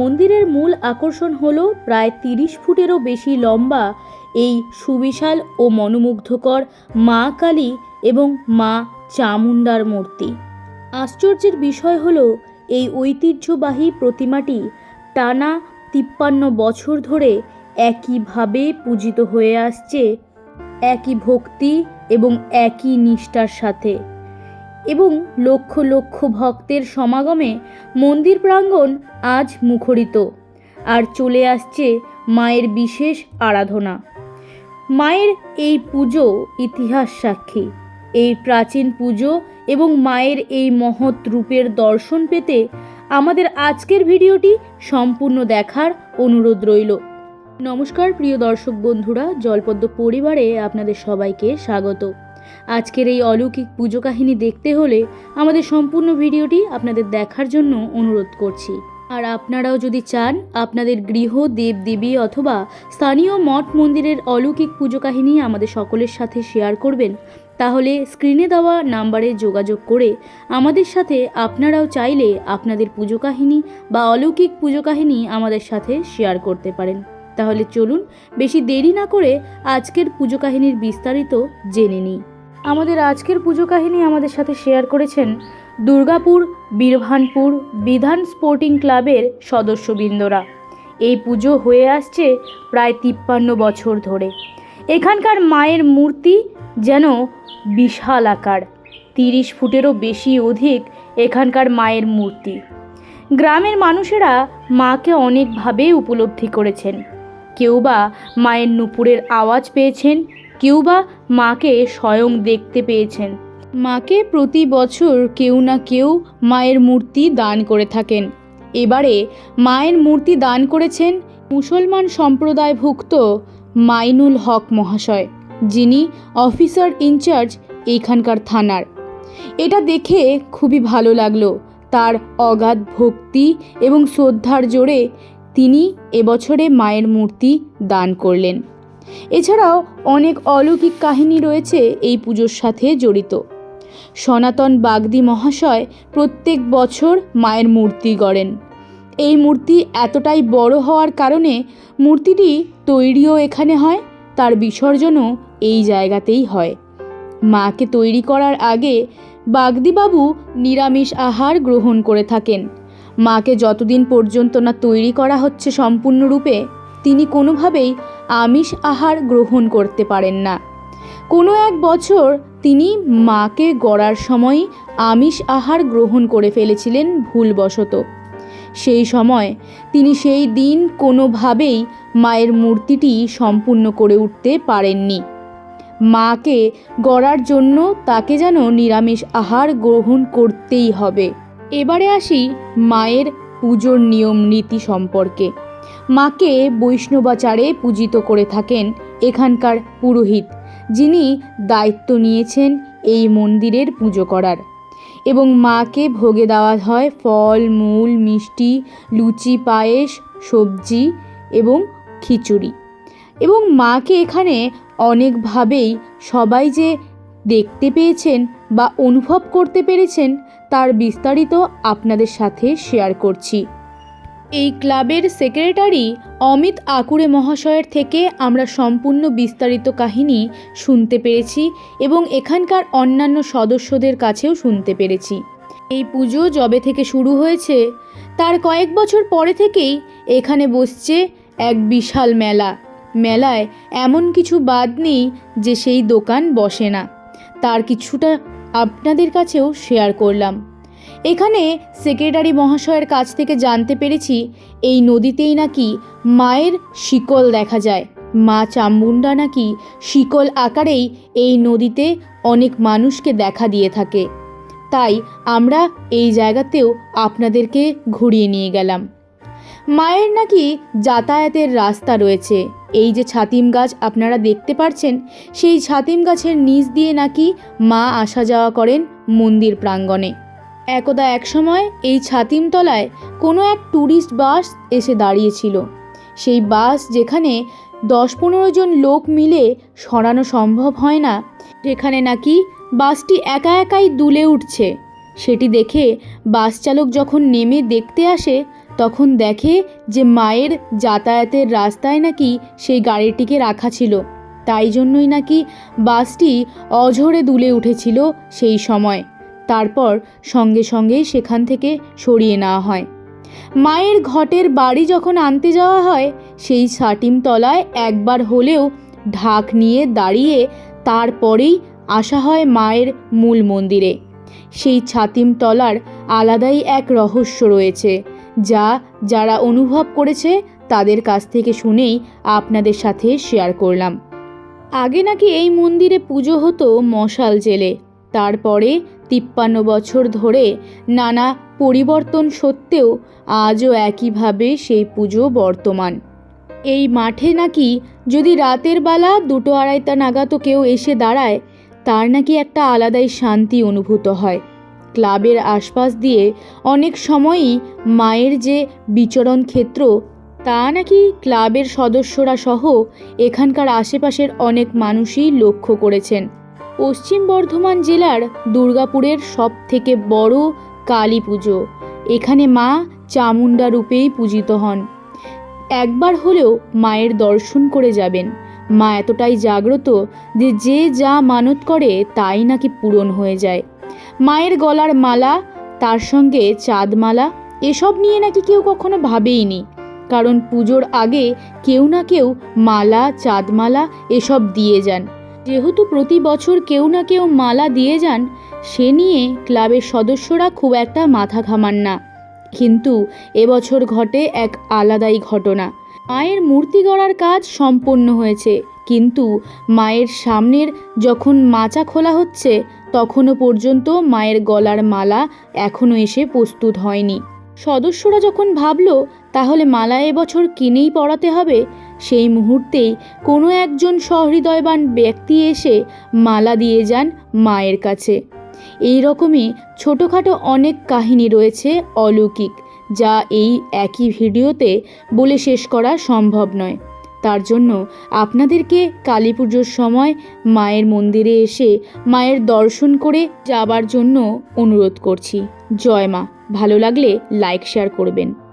মন্দিরের মূল আকর্ষণ হল প্রায় তিরিশ ফুটেরও বেশি লম্বা এই সুবিশাল ও মনোমুগ্ধকর মা কালী এবং মা চামুণ্ডার মূর্তি। আশ্চর্যের বিষয় হলো এই ঐতিহ্যবাহী প্রতিমাটি টানা তিপ্পান্ন বছর ধরে একইভাবে পূজিত হয়ে আসছে, একই ভক্তি এবং একই নিষ্ঠার সাথে। এবং লক্ষ লক্ষ ভক্তের সমাগমে মন্দির প্রাঙ্গণ আজ মুখরিত। আর চলে আসছে মায়ের বিশেষ আরাধনা। মায়ের এই পুজো ইতিহাস সাক্ষী। এই প্রাচীন পুজো এবং মায়ের এই মহৎ রূপের দর্শন পেতে আমাদের আজকের ভিডিওটি সম্পূর্ণ দেখার অনুরোধ রইল। নমস্কার, প্রিয় দর্শক বন্ধুরা, জলপদ্ম পরিবারে আপনাদের সবাইকে স্বাগত। আজকের এই অলৌকিক পুজো কাহিনী দেখতে হলে আমাদের সম্পূর্ণ ভিডিওটি আপনাদের দেখার জন্য অনুরোধ করছি। আর আপনারাও যদি চান আপনাদের গৃহ, দেবদেবী অথবা স্থানীয় মঠ মন্দিরের অলৌকিক পুজো কাহিনী আমাদের সকলের সাথে শেয়ার করবেন, তাহলে স্ক্রিনে দেওয়া নাম্বারে যোগাযোগ করে আমাদের সাথে আপনারাও চাইলে আপনাদের পুজো কাহিনী বা অলৌকিক পুজো কাহিনী আমাদের সাথে শেয়ার করতে পারেন। তাহলে চলুন, বেশি দেরি না করে আজকের পুজো কাহিনীর বিস্তারিত জেনে নিই। আমাদের আজকের পুজো কাহিনী আমাদের সাথে শেয়ার করেছেন দুর্গাপুর, বীরভানপুর বিধান স্পোর্টিং ক্লাবের সদস্যবৃন্দরা। এই পুজো হয়ে আসছে প্রায় তিপ্পান্ন বছর ধরে। এখানকার মায়ের মূর্তি যেন বিশাল আকার, তিরিশ ফুটেরও বেশি অধিক এখানকার মায়ের মূর্তি। গ্রামের মানুষেরা মাকে অনেকভাবে উপলব্ধি করেছেন। কেউ বা মায়ের নুপুরের আওয়াজ পেয়েছেন কেউ বা মাকে স্বয়ং দেখতে পেয়েছেন। মাকে প্রতি বছর কেউ না কেউ মায়ের মূর্তি দান করে থাকেন। এবারে মায়ের মূর্তি দান করেছেন মুসলমান সম্প্রদায়ভুক্ত মাইনুল হক মহাশয়, যিনি অফিসার ইনচার্জ এইখানকার থানার। এটা দেখে খুবই ভালো লাগল তার অগাধ ভক্তি এবং শ্রদ্ধার জোরে তিনি এবছরে মায়ের মূর্তি দান করলেন। এছাড়াও অনেক অলৌকিক কাহিনী রয়েছে এই পুজোর সাথে জড়িত। সনাতন বাগদি মহাশয় প্রত্যেক বছর মায়ের মূর্তি গড়েন। এই মূর্তি এতটাই বড় হওয়ার কারণে মূর্তিটি তৈরিও এখানে হয়, তার বিসর্জনও এই জায়গাতেই হয়। মাকে তৈরি করার আগে বাগদিবাবু নিরামিষ আহার গ্রহণ করে থাকেন। মাকে যতদিন পর্যন্ত না তৈরি করা হচ্ছে সম্পূর্ণরূপে তিনি কোনোভাবেই আমিষ আহার গ্রহণ করতে পারেন না। কোনো এক বছর তিনি মাকে গড়ার সময় আমিষ আহার গ্রহণ করে ফেলেছিলেন ভুলবশত। সেই সময় তিনি সেই দিন কোনোভাবেই মায়ের মূর্তিটি সম্পূর্ণ করে উঠতে পারেননি। মাকে গড়ার জন্য তাকে যেন নিরামিষ আহার গ্রহণ করতেই হবে। এবারে আসি মায়ের পুজোর নিয়ম নীতি সম্পর্কে। মাকে বৈষ্ণবাচারে পূজিত করে থাকেন এখানকার পুরোহিত, যিনি দায়িত্ব নিয়েছেন এই মন্দিরের পুজো করার। এবং মাকে ভোগে দেওয়া হয় ফল, মূল, মিষ্টি, লুচি, পায়েস, সবজি এবং খিচুড়ি। এবং মাকে এখানে অনেকভাবেই সবাই যে দেখতে পেয়েছেন বা অনুভব করতে পেরেছেন, তার বিস্তারিত আপনাদের সাথে শেয়ার করছি। এই ক্লাবের সেক্রেটারি অমিত আকুরে মহাশয়ের থেকে আমরা সম্পূর্ণ বিস্তারিত কাহিনী শুনতে পেরেছি এবং এখানকার অন্যান্য সদস্যদের কাছেও শুনতে পেরেছি। এই পুজো যবে থেকে শুরু হয়েছে, তার কয়েক বছর পরে থেকেই এখানে বসছে এক বিশাল মেলা। মেলায় এমন কিছু বাদ নেই যে সেই দোকান বসে না। তার কিছুটা আপনাদের কাছেও শেয়ার করলাম। এখানে সেক্রেটারি মহাশয়ের কাছ থেকে জানতে পেরেছি এই নদীতেই নাকি মায়ের শিকল দেখা যায়। মা চামুন্ডা নাকি শিকল আকারেই এই নদীতে অনেক মানুষকে দেখা দিয়ে থাকে। তাই আমরা এই জায়গাতেও আপনাদেরকে ঘুরিয়ে নিয়ে গেলাম। মায়ের নাকি যাতায়াতের রাস্তা রয়েছে। এই যে ছাতিম গাছ আপনারা দেখতে পাচ্ছেন সেই ছাতিম গাছের নিচ দিয়ে নাকি মা আসা যাওয়া করেন মন্দির প্রাঙ্গণে। একদা একসময় এই ছাতিমতলায় কোনো এক ট্যুরিস্ট বাস এসে দাঁড়িয়েছিল। সেই বাস যেখানে দশ পনেরো জন লোক মিলে সরানো সম্ভব হয় না, যেখানে নাকি বাসটি একা একাই দুলে উঠছে। সেটি দেখে বাস চালক যখন নেমে দেখতে আসে, তখন দেখে যে মায়ের যাতায়াতের রাস্তায় নাকি সেই গাড়িটিকে রাখা ছিল। তাই জন্যই নাকি বাসটি অঝরে দুলে উঠেছিল সেই সময়। তারপর সঙ্গে সঙ্গেই সেখান থেকে সরিয়ে নেওয়া হয়। মায়ের ঘটের বাড়ি যখন আনতে যাওয়া হয়, সেই তলায় একবার হলেও ঢাক নিয়ে দাঁড়িয়ে তারপরেই আসা হয় মায়ের মূল মন্দিরে। সেই ছাতিম তলার আলাদাই এক রহস্য রয়েছে, যা যারা অনুভব করেছে তাদের কাছ থেকে শুনেই আপনাদের সাথে শেয়ার করলাম। আগে নাকি এই মন্দিরে পুজো হতো মশাল জেলে, তারপরে তিপ্পান্ন বছর ধরে নানা পরিবর্তন সত্ত্বেও আজও একইভাবে সেই পুজো বর্তমান। এই মাঠে নাকি যদি রাতের বেলা দুটো আড়াইটা নাগাদও কেউ এসে দাঁড়ায়, তার নাকি একটা আলাদাই শান্তি অনুভূত হয়। ক্লাবের আশপাশ দিয়ে অনেক সময়ই মায়ের যে বিচরণ ক্ষেত্র, তা নাকি ক্লাবের সদস্যরা সহ এখানকার আশেপাশের অনেক মানুষই লক্ষ্য করেছেন। পশ্চিম বর্ধমান জেলার দুর্গাপুরের সব থেকে বড় কালী পুজো। এখানে মা চামুণ্ডা রূপেই পূজিত হন। একবার হলেও মায়ের দর্শন করে যাবেন। মা এতটাই জাগ্রত যে যে যা মানত করে তাই নাকি পূরণ হয়ে যায়। মায়ের গলার মালা, তার সঙ্গে চাঁদমালা, এসব নিয়ে নাকি কেউ কখনো ভাবেইনি। কারণ পুজোর আগে কেউ না কেউ মালা, চাঁদমালা, এসব দিয়ে যান। যেহেতু প্রতি বছর কেউ না কেউ মালা দিয়ে যান, সে নিয়ে ক্লাবের সদস্যরা খুব একটা মাথা ঘামান না। কিন্তু এবছর ঘটে এক আলাদাই ঘটনা। মায়ের মূর্তি গড়ার কাজ সম্পন্ন হয়েছে, কিন্তু মায়ের সামনের যখন মাচা খোলা হচ্ছে তখনও পর্যন্ত মায়ের গলার মালা এখনও এসে প্রস্তুত হয়নি। সদস্যরা যখন ভাবল, তাহলে মালা এবছর কিনেই পড়াতে হবে সেই মুহূর্তেই কোনো একজন সহৃদয়বান ব্যক্তি এসে মালা দিয়ে যান মায়ের কাছে। এই রকমই ছোটোখাটো অনেক কাহিনী রয়েছে অলৌকিক, যা এই একই ভিডিওতে বলে শেষ করা সম্ভব নয়। তার জন্য আপনাদেরকে কালী পুজোর সময় মায়ের মন্দিরে এসে মায়ের দর্শন করে যাবার জন্য অনুরোধ করছি। জয় মা, ভালো লাগলে লাইক, শেয়ার করবেন।